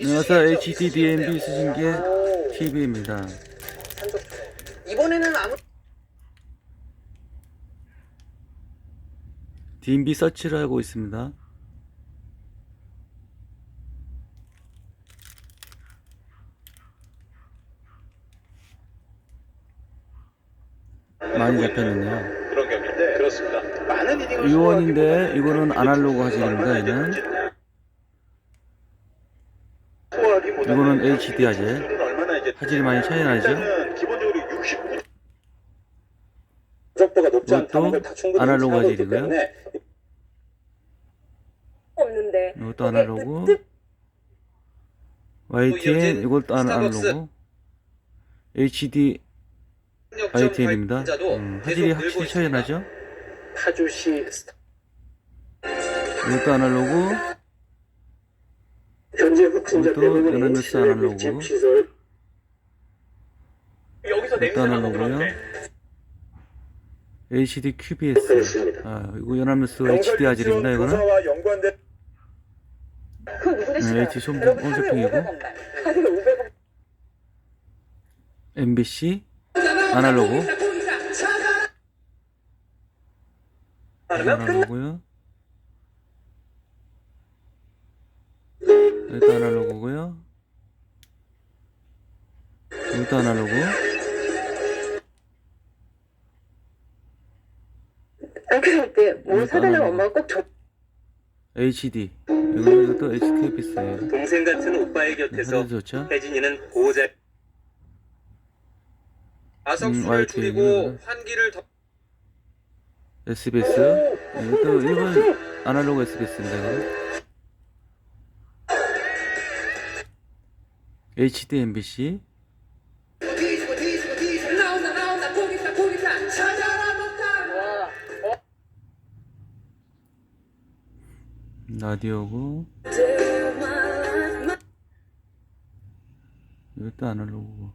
안녕하세요. HD DMB 수신기 TV입니다. 이번에는 아무 DMB 서치를 하고 있습니다. 많이 잡혔는데요. 그런 경기인데 그렇습니다. 많은 이닝을 유원인데 이거는 아날로그 화질입니다 얘는 이거는 HD 화질 얼마나 이제 화질이 많이 차이 나죠? 일단은 기본적으로 69 적도가 높지 이것도 아날로그 화질이고요. 때문에 없는데. 이것도 아날로그. YTN 이것도 아- 아날로그. HD ITN입니다. 음, 화질이 확실히 차이 나죠? 파주시 이것도 아날로그 현재 흑신자 이것도 대부분 연합뉴스 인치의 아날로그. 밀집 시설. 여기서 이것도 아날로그요. HD QBS 그렇습니다. 아 이거 연합뉴스 HD 화질입니다 이거는. 연관된 그 누구 네? HD 홈- 여러분 홈쇼핑이고. 하루에 500원만 하루에 500원 MBC 아날로그? 아날로그요 이것도 아날로그고요. 이것도 아날로그. 그럴 때뭐 이것도 사달라고. 엄마가 꼭 줘. HD 이거 이것도 HKBS예요. 동생 같은 오빠의 곁에서 사진 좋죠? 혜진이는 보호자 음, 아석수를 YTN 줄이고 이거는. 환기를 더 SBS 이것도 일본 아날로그 SBS입니다 이거 HD MBC 라디오고. 이것도 아날로그고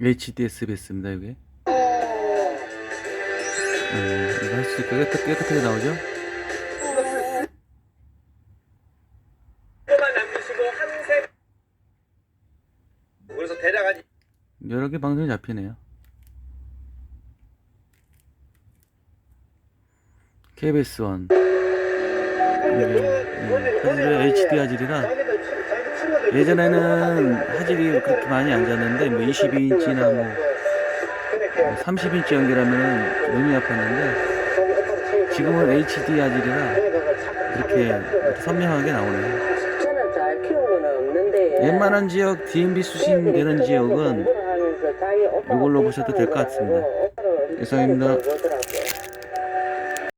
HD SBS입니다 이게 음, 이거 할수 깨끗, 깨끗하게 나오죠? 여러 개 방송이 잡히네요. KBS 원. 화질이 HD 화질이라 예전에는 화질이 그렇게 많이 안 잤는데 뭐 22인치나 뭐 30인치 연결하면 눈이 아팠는데 지금은 HD 화질이라 이렇게 선명하게 나오네요. 웬만한 지역 DMB 수신 되는 지역은 이걸로 보셔도 될 것 같습니다. 이상입니다.